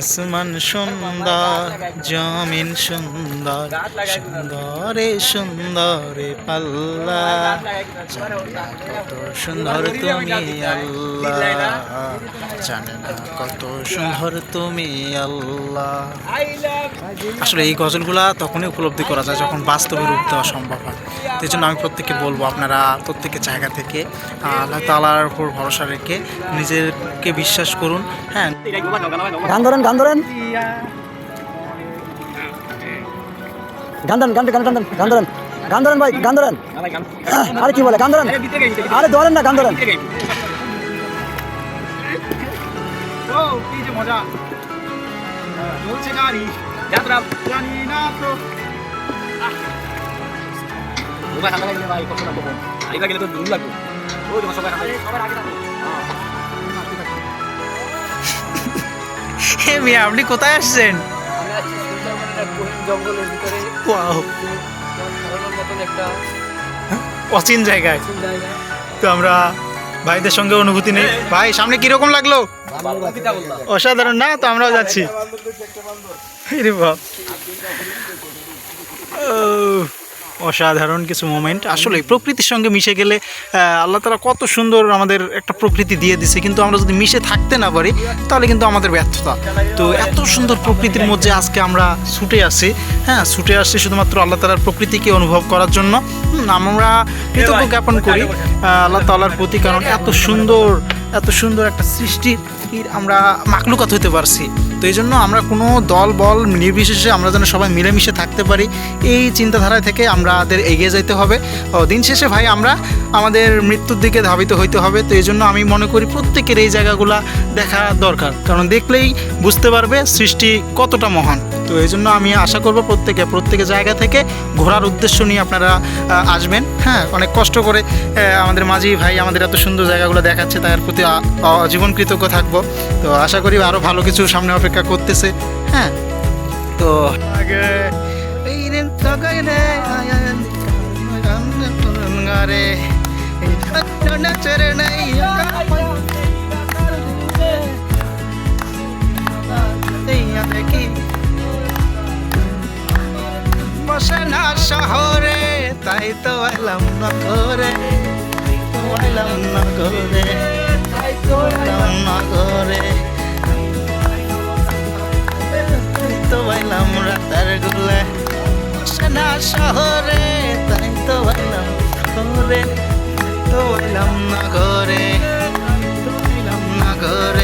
আসমান সুন্দর, জমিন সুন্দর, সুন্দরে সুন্দরে পাল্লা। কত সুন্দর তুমি আল্লাহ। জানে কত সুন্দর তুমি আল্লাহ। আসলে এই গজলগুলা তখনই উপলব্ধি করা যায় যখন বাস্তবে রূপ দেওয়া সম্ভব হয়। তো এই জন্য আমি প্রত্যেককে বলব আপনারা প্রত্যেকের জায়গা থেকে আল্লাহ তালার উপর ভরসা রেখে নিজেকে বিশ্বাস করুন হ্যাঁ। গান ধরেন গান ধরেন। গান ধরেন গান গান গান ধরেন, গান ধরেন। গান ধরেন ভাই গান ধরেন। আরে কি বলে গান ধরেন। আরে ধরেন না গান ধরেন। হে মিয়া আপনি কোথায় আসছেন? জঙ্গলের ভিতরে। Wow, ধরানোর মতন একটা অচিন জায়গায়। তো আমরা ভাইদের সঙ্গে অনুভূতি নেই। ভাই সামনে কীরকম লাগল? অসাধারণ না? তো আমরাও যাচ্ছি। অসাধারণ কিছু মোমেন্ট আসলে প্রকৃতির সঙ্গে মিশে গেলে আল্লাহ তালা কত সুন্দর আমাদের একটা প্রকৃতি দিয়ে দিছে কিন্তু আমরা যদি মিশে থাকতে না পারি তাহলে কিন্তু আমাদের ব্যর্থতা। তো এত সুন্দর প্রকৃতির মধ্যে আজকে আমরা ছুটে আসি। হ্যাঁ ছুটে আসছি শুধুমাত্র আল্লাহ তালার প্রকৃতিকে অনুভব করার জন্য। আমরা কৃতজ্ঞ জ্ঞাপন করি। আল্লাহ তালার প্রতি, কারণ এত সুন্দর এত সুন্দর একটা সৃষ্টির আমরা মাকলুকাত হতে পারছি। তো এই জন্য আমরা কোনো দল, বল, নির্বিশেষে আমরা যেন সবাই মিলেমিশে থাকতে পারি, এই চিন্তাধারা থেকে আমাদের এগিয়ে যেতে হবে। দিন শেষে ভাই আমরা আমাদের মৃত্যুর দিকে ধাবিত হইতে হবে। তো এই জন্য আমি মনে করি প্রত্যেকের এই জায়গাগুলা দেখা দরকার, কারণ দেখলেই বুঝতে পারবে সৃষ্টি কতটা মহান। তো এই জন্য আমি আশা করব প্রত্যেকে প্রত্যেকের জায়গা থেকে ঘোরার উদ্দেশ্য নিয়ে আপনারা আসবেন। হ্যাঁ অনেক কষ্ট করে আমাদের মাঝি ভাই আমাদের এত সুন্দর জায়গাগুলো দেখাচ্ছে, তার প্রতি আজীবন কৃতজ্ঞ থাকব। তো আশা করি আরও ভালো কিছু সামনে অপেক্ষা করতেছে হ্যাঁ? তো আগে বসে না শহরে, তাই তো এলাম না করে তো এলাম না করে তাই না করে তো এলাম রাতার গুলে সেনা শহরে তাই তো করে তো না করে তো না করে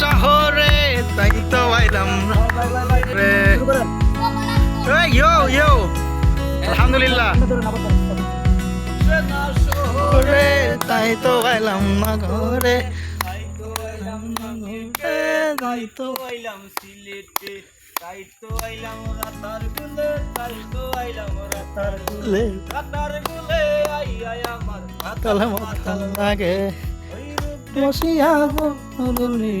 শহরে, তাই তো আইলাম রে। ইয়ো ইয়ো আলহামদুলিল্লাহ। শহরে, তাই তো আইলাম না ঘরে। তাই তো আইলাম সিলেটে, তাই তো আইলাম রাতার গুলে, তাই তো আইলাম রাতার লে রাতার গুলে আই আই, আমার তালে মাথাল লাগে। মশিয়া বলি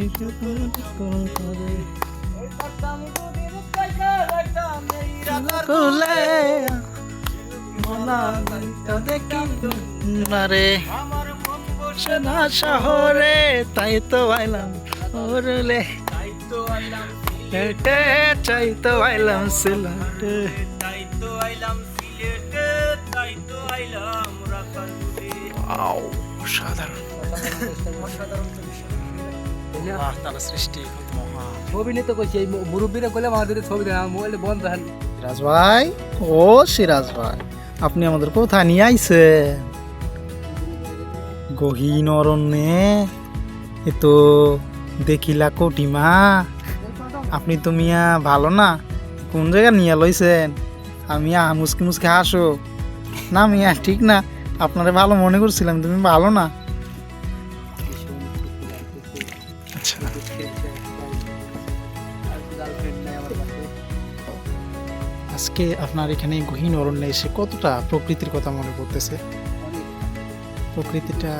করে ওই করতাম দুদিন কাইকা রাখতাম এই রাতার কুলে মনা দেখি না রে আমার মন বসে সে না শহরে তাই তো আইলাম ওরলে। তাই হেটে চাই তো আইলাম সিলাটে তাই তো আইলাম সিলেটে। তাই তো আইলাম আও সাধারণ আপনি আমাদের নিয়ে গহীন অরণ্যে, এ তো দেখিলা কটিমা আপনি তো মিয়া ভালো না, কোন জায়গায় নিয়ে লইছেন? আমি মুসকি মুসকি হাসো। না মিয়া, ঠিক না, আপনারে ভালো মনে করছিলাম, তুমি ভালো না। আচ্ছা আজকে আপনার এখানে গহীন অরণ্যে এসে কতটা প্রকৃতির কথা মনে করতেছে প্রকৃতিটা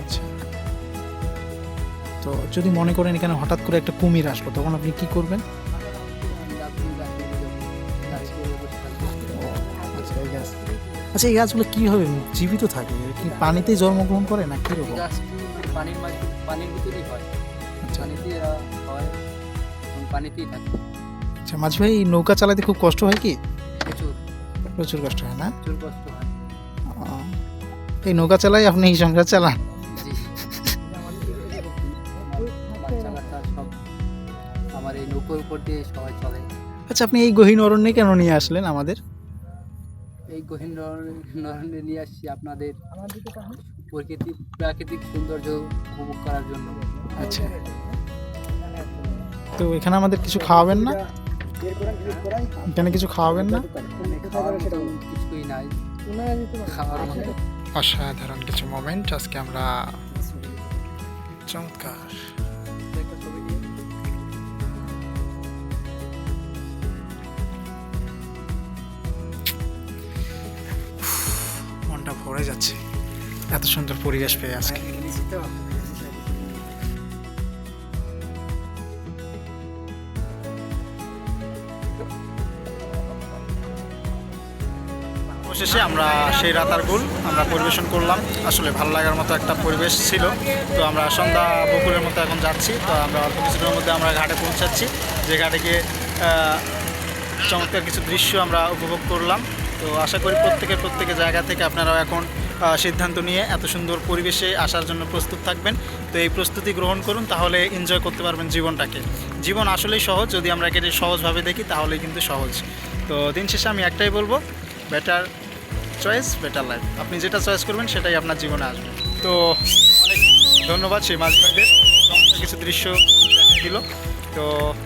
আচ্ছা। তো যদি মনে করেন এখানে হঠাৎ করে একটা কুমির আসলো, তখন আপনি কি করবেন? আচ্ছা এই গাছগুলো কীভাবে জীবিত থাকে? কি পানিতেই জন্মগ্রহণ করে না কীরকম গাছটি পানির মাঝে পানির ভিতরেই হয়। আচ্ছা। পানিতেই এরা হয় পানিতেই থাকে। আচ্ছা মাঝি ভাই নৌকা চালাতে খুব কষ্ট হয় কি? প্রচুর। প্রচুর কষ্ট হয় না? প্রচুর কষ্ট হয়। ও, এই নৌকা চালাই আপনি এই সংসার চালান? জি। বাচ্চা কাচ্চা সব আমার এই নৌকোর উপর দিয়ে সবাই চলে। আচ্ছা আপনি এই গহীন অরণ্যে কেন নিয়ে আসলেন আমাদের? এই গহীন নরণ্যে নিয়ে আসছি আপনাদের প্রকৃতি প্রাকৃতিক সৌন্দর্য উপভোগ করার জন্য। আচ্ছা। তো এখানে আমাদের কিছু খাওয়াবেন না? এখানে কিছু খাওয়াবেন না? কিছুই নাই। খাওয়ার অসাধারণ কিছু মোমেন্ট আজকে আমরা চমৎকার। ভরে যাচ্ছে। এত সুন্দর পরিবেশ পেয়ে আজকে। অবশেষে আমরা সেই রাতার রাতারগুল আমরা পরিবেশন করলাম। আসলে ভালো লাগার মতো একটা পরিবেশ ছিল। তো আমরা সন্ধ্যা বকুলের মতো এখন যাচ্ছি। তো আমরা অল্প কিছুদিনের মধ্যে আমরা ঘাটে পৌঁছাচ্ছি। যে ঘাটে গিয়ে চমৎকার কিছু দৃশ্য আমরা উপভোগ করলাম। তো আশা করি প্রত্যেকের প্রত্যেকের জায়গা থেকে আপনারাও এখন সিদ্ধান্ত নিয়ে এত সুন্দর পরিবেশে আসার জন্য প্রস্তুত থাকবেন। তো এই প্রস্তুতি গ্রহণ করুন, তাহলে এনজয় করতে পারবেন জীবনটাকে। জীবন আসলেই সহজ, যদি আমরা একে সহজভাবে দেখি, তাহলেই কিন্তু সহজ। তো দিন শেষে আমি একটাই বলব বেটার চয়েস বেটার লাইফ আপনি যেটা চয়েস করবেন, সেটাই আপনার জীবনে আসবে। তো ধন্যবাদ সেই মাঝ কিছু দৃশ্য দিল। তো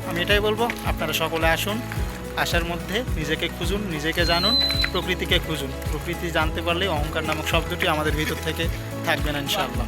আমি এটাই বলব, আপনারা সকলে আসুন আসার মধ্যে নিজেকে খুঁজুন, নিজেকে জানুন, প্রকৃতিকে খুঁজুন। প্রকৃতি জানতে পারলে অহংকার নামক শব্দটি আমাদের ভিতর থেকে থাকবে না, ইনশাআল্লাহ।